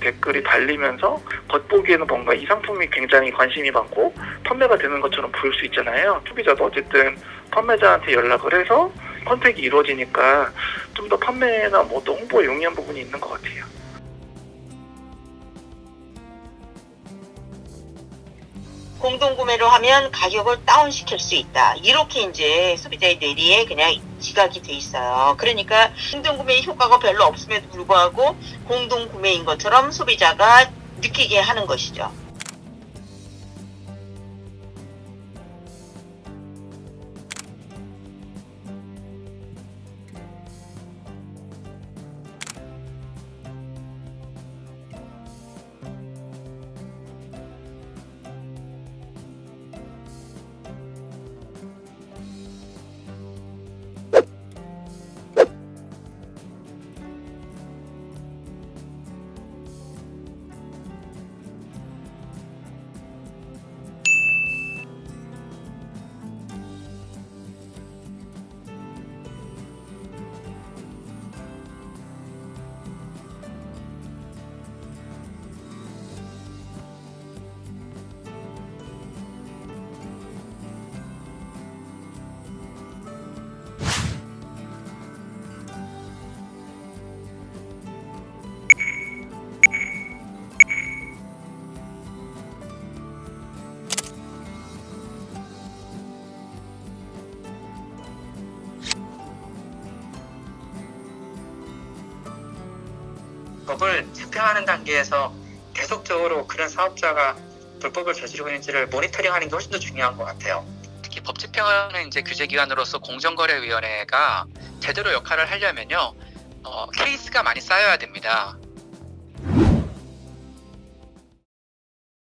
댓글이 달리면서 겉보기에는 뭔가 이 상품이 굉장히 관심이 많고 판매가 되는 것처럼 보일 수 있잖아요. 소비자도 어쨌든 판매자한테 연락을 해서 컨택이 이루어지니까 좀 더 판매나 뭐 또 홍보에 용이한 부분이 있는 것 같아요. 공동 구매를 하면 가격을 다운시킬 수 있다. 이렇게 이제 소비자의 뇌리에 그냥 지각이 돼 있어요. 그러니까 공동 구매의 효과가 별로 없음에도 불구하고 공동 구매인 것처럼 소비자가 느끼게 하는 것이죠. 법을 집행하는 단계에서 계속적으로 그런 사업자가 불법을 저지르고 있는지를 모니터링하는 게 훨씬 더 중요한 것 같아요. 특히 법 집행하는 이제 규제기관으로서 공정거래위원회가 제대로 역할을 하려면요, 어, 케이스가 많이 쌓여야 됩니다.